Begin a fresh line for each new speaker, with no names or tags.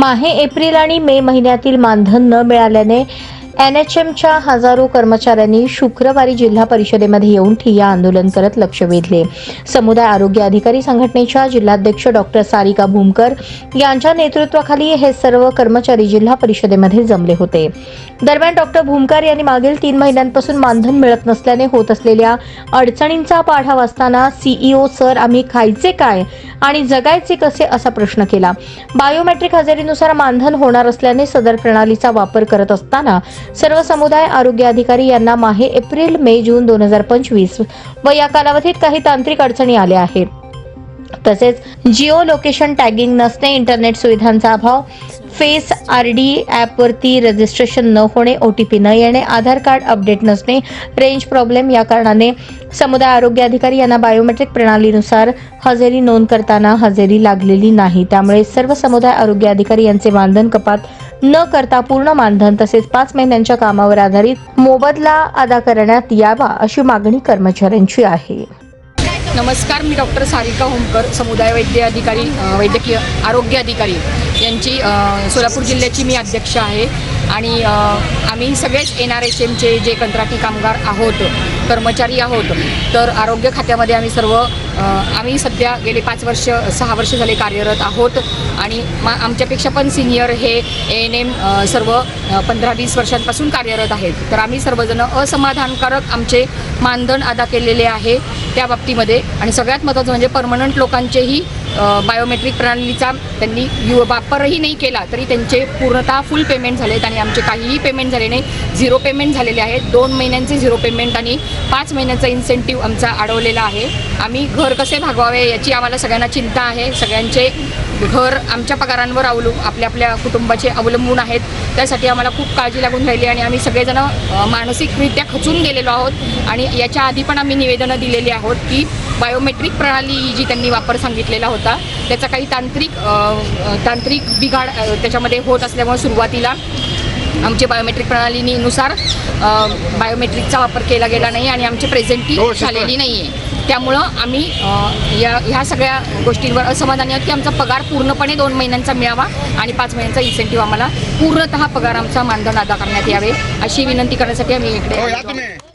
माहे एप्रिल आणि मे महिन्यातील मानधन न मिळाल्याने एन एच एमच्या हजारो कर्मचाऱ्यांनी शुक्रवारी जिल्हा परिषदेमध्ये येऊन ठिय्या आंदोलन करत लक्ष वेधले. समुदाय आरोग्य अधिकारी संघटनेच्या जिल्हाध्यक्ष डॉक्टर सारिका भूमकर यांच्या नेतृत्वाखाली हे सर्व कर्मचारी जिल्हा परिषदेमध्ये जमले होते. दरम्यान डॉक्टर भूमकर यांनी मागील तीन महिन्यांपासून मानधन मिळत नसल्याने होत असलेल्या अडचणींचा पाढा वाचताना सीईओ सर आम्ही खायचे काय आणि जगायचे कसे? असा प्रश्न केला. बायोमेट्रिक हजेरीनुसार मानधन होणार असल्याने सदर प्रणालीचा वापर करत असताना सर्व समुदाय आरोग्य अधिकारी यांना माहे एप्रिल मे जून दोन हजार पंचवीस व या कालावधीत काही तांत्रिक अडचणी आल्या आहेत. तसेच जिओ लोकेशन टॅगिंग नसणे इंटरनेट सुविधांचा अभाव फेस आर डी ॲपवरती रजिस्ट्रेशन न होणे ओ टी पी न येणे आधार कार्ड अपडेट नसणे रेंज प्रॉब्लेम या कारणाने समुदाय आरोग्य अधिकारी यांना बायोमेट्रिक प्रणालीनुसार हजेरी नोंद करताना हजेरी लागलेली नाही. त्यामुळे सर्व समुदाय आरोग्य अधिकारी यांचे मानधन कपात न करता पूर्ण मानधन तसेच पाच महिन्यांच्या कामावर आधारित मोबदला अदा करण्यात यावा अशी मागणी कर्मचाऱ्यांची आहे.
नमस्कार मी डॉक्टर सारिका होमकर समुदाय वैद्य अधिकारी वैद्यकीय आरोग्य अधिकारी यांची सोलापूर जिल्ह्याची मी अध्यक्ष आहे. आणि आम्ही सगळेच एन आर एच एमचे जे कंत्राटी कामगार आहोत कर्मचारी आहोत तर आरोग्य खात्यामध्ये आम्ही सर्व आम्ही सध्या गेले पाच वर्ष सहा वर्ष झाले कार्यरत आहोत आणि मा आमच्यापेक्षा पण सिनियर हे एन एम सर्व पंधरा वीस वर्षांपासून कार्यरत आहेत. तर आम्ही सर्वजण असमाधानकारक आमचे मानधन अदा केलेले आहे त्या बाबतीमध्ये आणि सगळ्यात महत्त्वाचं म्हणजे परमनंट लोकांचेही बायोमेट्रिक प्रणालीचा त्यांनी यु वापरही नाही केला तरी त्यांचे पूर्णतः फुल पेमेंट झालेत आणि आमचे काहीही पेमेंट झाले नाही. झिरो पेमेंट झालेले आहेत. दोन महिन्यांचे झिरो पेमेंट आणि पाच महिन्याचा इन्सेंटिव्ह आमचा अडवलेला आहे. आम्ही घर कसे भागवावे याची आम्हाला सगळ्यांना चिंता आहे. सगळ्यांचे घर आमच्या पगारांवर अवलंब आपल्या आपल्या कुटुंबाचे अवलंबून आहेत. त्यासाठी आम्हाला खूप काळजी लागून राहिली आणि आम्ही सगळेजण मानसिकरित्या खचून गेलेलो आहोत. आणि याच्या आधी पण आम्ही निवेदनं दिलेली आहोत की बायोमेट्रिक प्रणाली जी त्यांनी वापर सांगितलेला होता त्याचा काही तांत्रिक तांत्रिक बिघाड त्याच्यामध्ये होत असल्यामुळे सुरुवातीला आमचे बायोमेट्रिक प्रणालीनुसार बायोमेट्रिकचा वापर केला गेला नाही आणि आमची प्रेझेंटी झालेली नाही आहे त्यामुळं आम्ही या ह्या सगळ्या गोष्टींवर असमाधानी आहोत की आमचा पगार पूर्णपणे दोन महिन्यांचा मिळावा आणि पाच महिन्यांचा इन्सेंटिव्ह आम्हाला पूर्णतः पगार आमचा मानधन अदा करण्यात यावे अशी विनंती करण्यासाठी आम्ही इकडे
हो